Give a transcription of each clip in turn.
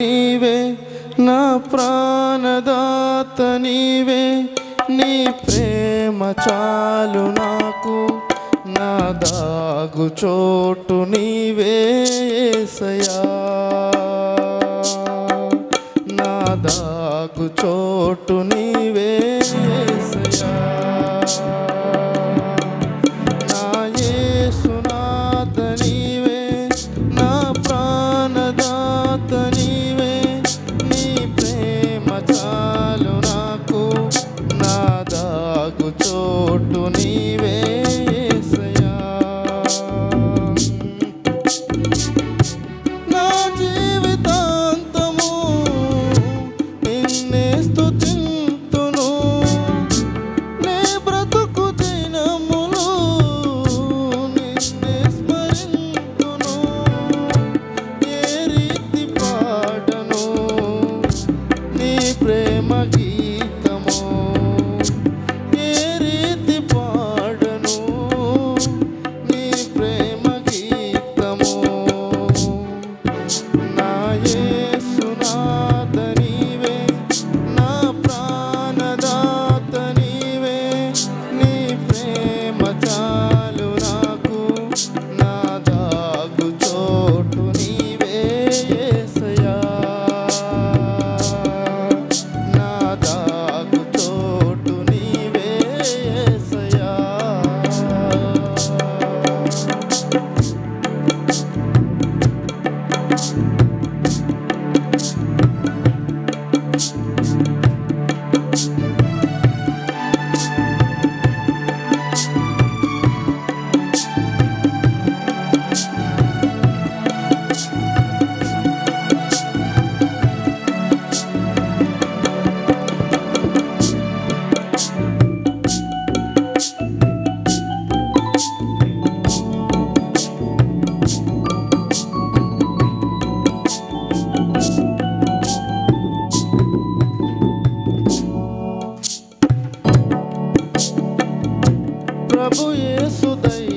నీవే నా ప్రాణదాత నీవే నీ ప్రేమ చాలు నాకు నా దాగు చోటు నీవే సయా నా దాగు చోటు నీ suprema. ప్రభు యేసు దయ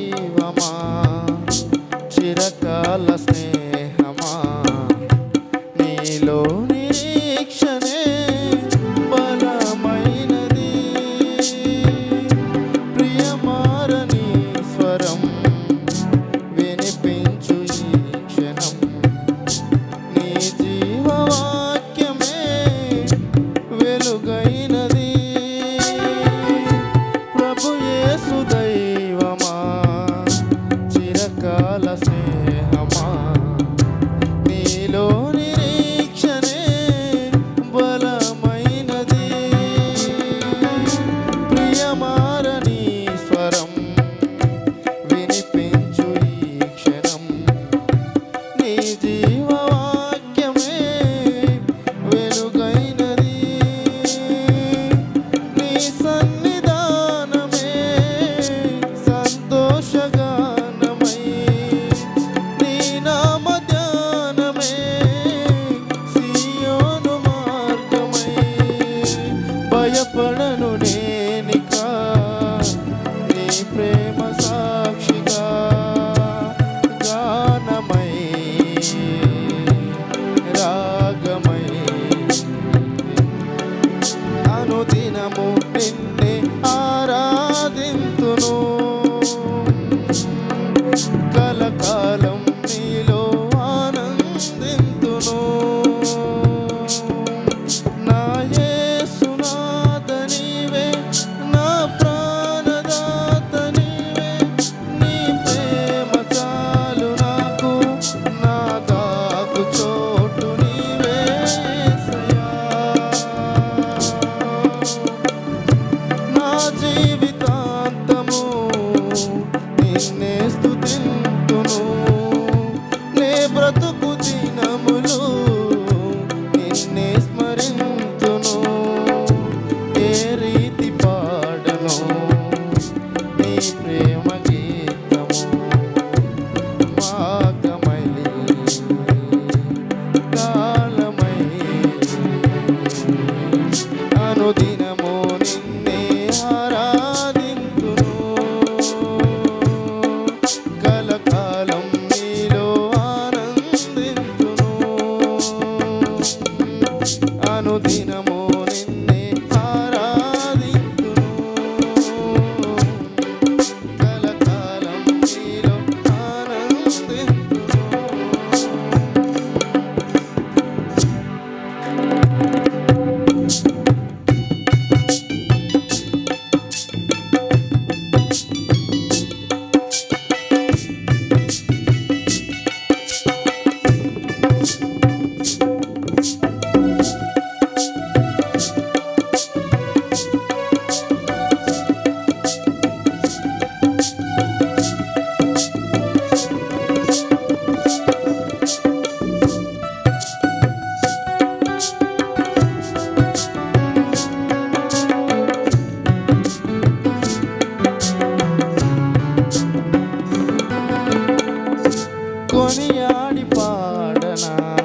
కొనియాడి పాడనా?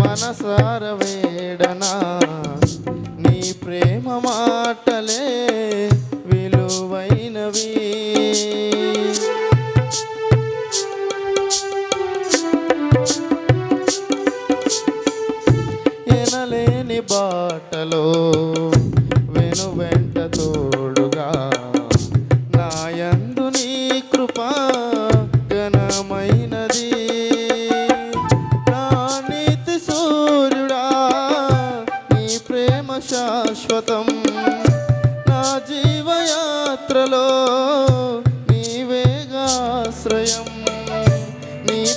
మనసార వేడనా? నీ ప్రేమ మాటలే విలువైనవి. ఎనలేని బాటలో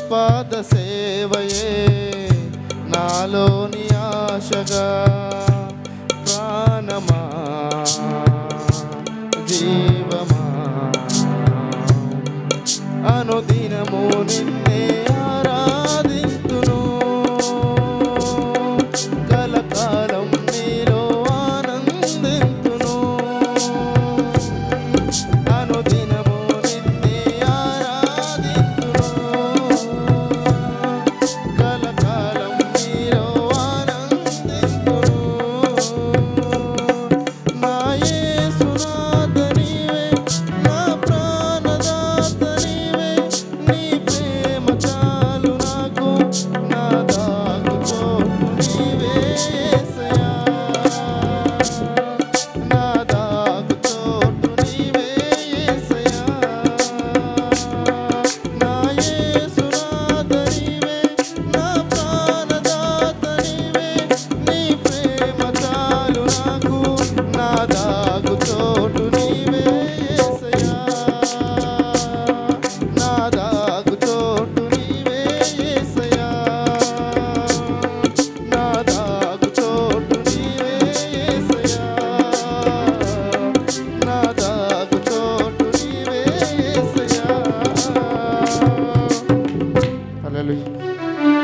నిష్పాద సేవయే నాలోని ఆశగా ప్రాణమా జీవమా. అనుదినము నిన్ను